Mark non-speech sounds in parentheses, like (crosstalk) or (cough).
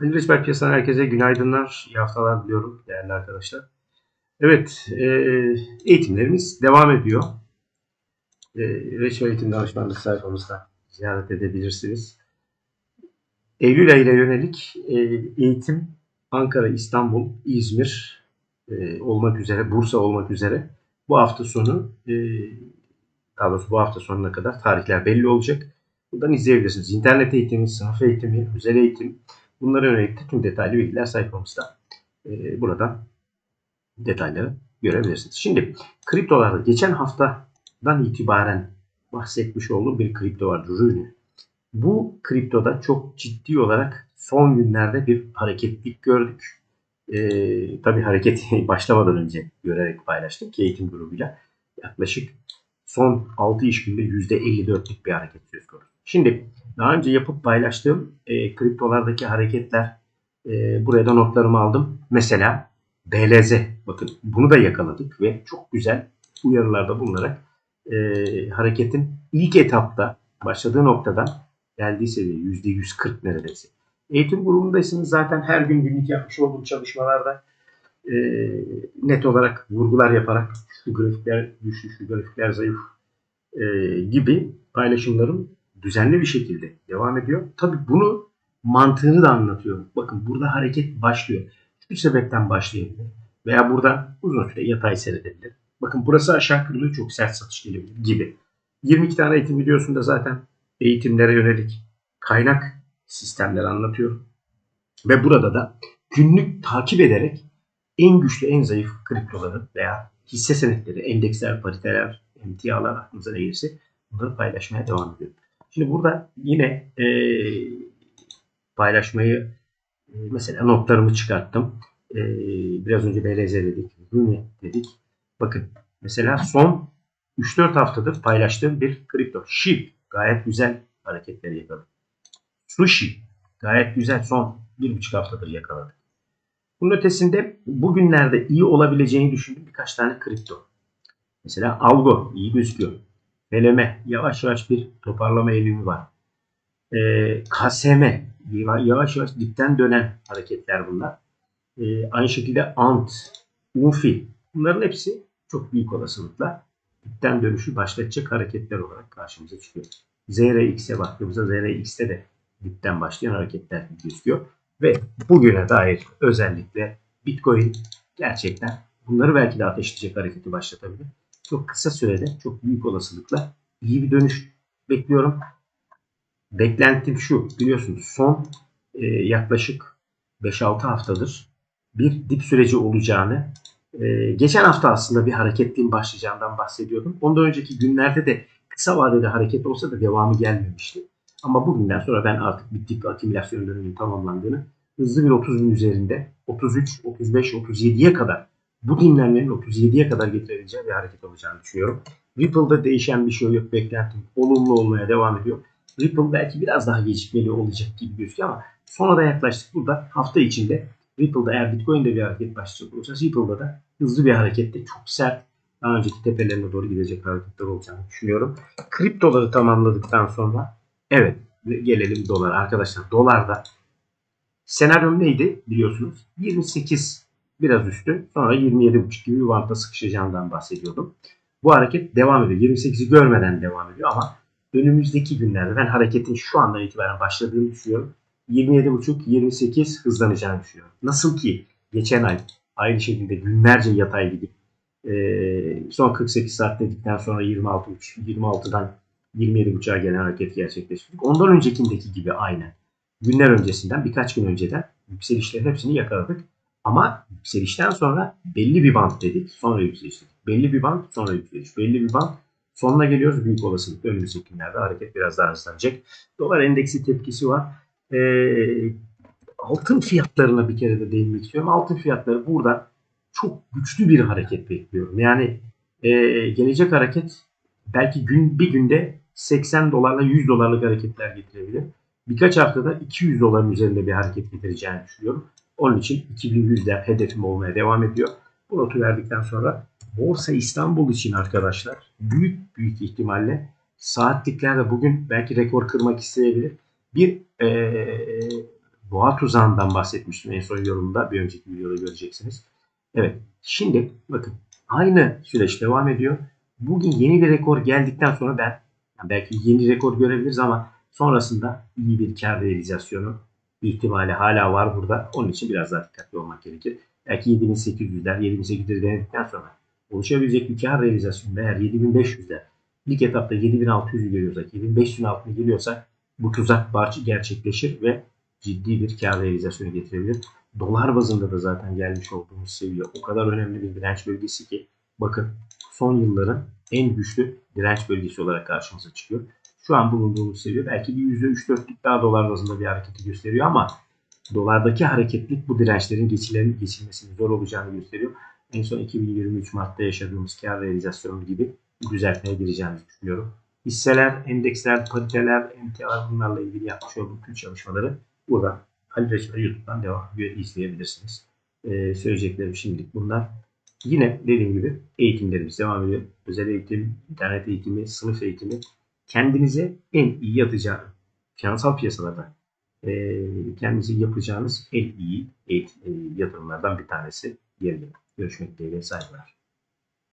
Ali Reçber Piyasadan herkese günaydınlar, iyi haftalar diliyorum değerli arkadaşlar. Evet, e, eğitimlerimiz devam ediyor. E, Eğitim Danışmanlık sayfamızda ziyaret edebilirsiniz. Eylül ayına yönelik e, eğitim Ankara, İstanbul, İzmir e, olmak üzere, Bursa olmak üzere bu hafta sonu, e, daha doğrusu bu hafta sonuna kadar tarihler belli olacak. Buradan izleyebilirsiniz. İnternet eğitimi, sınıf eğitimi, özel eğitim, Bunlara yönelik de tüm detaylı bilgiler sayfamızda. Ee, buradan detayları görebilirsiniz. Şimdi kriptolarda geçen haftadan itibaren bahsetmiş olduğum bir kripto var. Rune. Bu kriptoda çok ciddi olarak son günlerde bir hareketlik gördük. Ee, tabii hareket (laughs) başlamadan önce görerek paylaştık eğitim grubuyla. Yaklaşık son 6 iş günde %54'lük bir hareket söz konusu. Şimdi daha önce yapıp paylaştığım e, kriptolardaki hareketler e, buraya da notlarımı aldım. Mesela BLZ bakın bunu da yakaladık ve çok güzel uyarılarda bulunarak e, hareketin ilk etapta başladığı noktadan geldiği seviye %140 neredeyse. Eğitim grubundaysanız zaten her gün günlük yapmış olduğum çalışmalarda e, net olarak vurgular yaparak şu grafikler güçlü, şu grafikler zayıf e, gibi paylaşımlarım düzenli bir şekilde devam ediyor. Tabii bunu mantığını da anlatıyorum. Bakın burada hareket başlıyor. Şu sebepten başlayabilir. Veya burada uzun süre yatay seyredebilir. Bakın burası aşağı kırılıyor çok sert satış gelebilir gibi. 22 tane eğitim videosunda zaten eğitimlere yönelik kaynak sistemleri anlatıyorum. Ve burada da günlük takip ederek en güçlü, en zayıf kriptoları veya hisse senetleri, endeksler, pariteler, emtialar aklınıza ne gelirse bunları paylaşmaya devam ediyorum. Şimdi burada yine e, paylaşmayı e, mesela notlarımı çıkarttım. E, biraz önce BLZ dedik, Rune dedik. Bakın mesela son 3-4 haftadır paylaştığım bir kripto. SHIB gayet güzel hareketleri yakaladı. Sushi gayet güzel son 1,5 haftadır yakaladı. Bunun ötesinde bugünlerde iyi olabileceğini düşündüğüm birkaç tane kripto. Mesela Algo iyi gözüküyor. Beleme yavaş yavaş bir toparlama eğilimi var. E, KSM yavaş yavaş dipten dönen hareketler bunlar. E, aynı şekilde ANT, UNFI bunların hepsi çok büyük olasılıkla dipten dönüşü başlatacak hareketler olarak karşımıza çıkıyor. ZRX'e baktığımızda ZRX'te de dipten başlayan hareketler gözüküyor. Ve bugüne dair özellikle Bitcoin gerçekten bunları belki de ateşleyecek hareketi başlatabilir çok kısa sürede çok büyük olasılıkla iyi bir dönüş bekliyorum. Beklentim şu biliyorsunuz son e, yaklaşık 5-6 haftadır bir dip süreci olacağını e, geçen hafta aslında bir hareketliğin başlayacağından bahsediyordum. Ondan önceki günlerde de kısa vadede hareket olsa da devamı gelmemişti. Ama bugünden sonra ben artık bir dip akümülasyon döneminin tamamlandığını hızlı bir 30 bin üzerinde 33, 35, 37'ye kadar bu dinlenmenin 37'ye kadar getirebileceği bir hareket olacağını düşünüyorum. Ripple'da değişen bir şey yok. Beklentim olumlu olmaya devam ediyor. Ripple belki biraz daha gecikmeli olacak gibi gözüküyor ama sonra da yaklaştık. Burada hafta içinde Ripple'da eğer Bitcoin'de bir hareket başlayacak olursa Ripple'da da hızlı bir harekette çok sert daha önceki tepelerine doğru gidecek hareketler olacağını düşünüyorum. Kriptoları tamamladıktan sonra evet gelelim dolar arkadaşlar. Dolarda senaryom neydi biliyorsunuz? 28 biraz üstü. Sonra 27.5 gibi bir bantta sıkışacağından bahsediyordum. Bu hareket devam ediyor. 28'i görmeden devam ediyor ama önümüzdeki günlerde ben hareketin şu andan itibaren başladığını düşünüyorum. 27.5-28 hızlanacağını düşünüyorum. Nasıl ki geçen ay aynı şekilde günlerce yatay gidip e, son 48 saat dedikten sonra 26 26'dan 27.5'a gelen hareket gerçekleştirdik. Ondan öncekindeki gibi aynen. Günler öncesinden birkaç gün önceden yükselişlerin hepsini yakaladık. Ama yükselişten sonra belli bir band dedik. Sonra yükseliş dedik. Belli bir band sonra yükseliş. Belli bir band sonuna geliyoruz. Büyük olasılıkla önümüzdeki günlerde hareket biraz daha hızlanacak. Dolar endeksi tepkisi var. Ee, altın fiyatlarına bir kere de değinmek istiyorum. Altın fiyatları burada çok güçlü bir hareket bekliyorum. Yani e, gelecek hareket belki gün bir günde 80 dolarla 100 dolarlık hareketler getirebilir. Birkaç haftada 200 doların üzerinde bir hareket getireceğini düşünüyorum. Onun için 2100'de hedefim olmaya devam ediyor. Bu notu verdikten sonra Borsa İstanbul için arkadaşlar büyük büyük ihtimalle saatliklerde bugün belki rekor kırmak isteyebilir. Bir e, boğa tuzağından bahsetmiştim en son yorumda. Bir önceki videoda göreceksiniz. Evet. Şimdi bakın aynı süreç devam ediyor. Bugün yeni bir rekor geldikten sonra ben belki yeni rekor görebiliriz ama sonrasında iyi bir kar realizasyonu ihtimali hala var burada. Onun için biraz daha dikkatli olmak gerekir. Belki 7800'ler, 7800'leri denedikten sonra oluşabilecek bir kar realizasyonu eğer 7500'ler ilk etapta 7600'ü görüyorsak, 7500'ün altına geliyorsak bu tuzak barçı gerçekleşir ve ciddi bir kar realizasyonu getirebilir. Dolar bazında da zaten gelmiş olduğumuz seviye o kadar önemli bir direnç bölgesi ki bakın son yılların en güçlü direnç bölgesi olarak karşımıza çıkıyor. Şu an bulunduğumuz seviye belki bir %3-4'lük daha dolar bazında bir hareketi gösteriyor ama dolardaki hareketlik bu dirençlerin geçilerin geçilmesinin zor olacağını gösteriyor. En son 2023 Mart'ta yaşadığımız kar realizasyonu gibi düzeltmeye gireceğimizi düşünüyorum. Hisseler, endeksler, pariteler, emtialar bunlarla ilgili yapmış olduğum tüm çalışmaları burada Ali Reçber YouTube'dan devam ediyor, izleyebilirsiniz. Ee, söyleyeceklerim şimdilik bunlar. Yine dediğim gibi eğitimlerimiz devam ediyor. Özel eğitim, internet eğitimi, sınıf eğitimi. Kendinize en iyi yatacağı finansal piyasalarda e, kendinize yapacağınız en iyi eğitim, e, yatırımlardan bir tanesi diyelim. Görüşmek dileğiyle saygılar.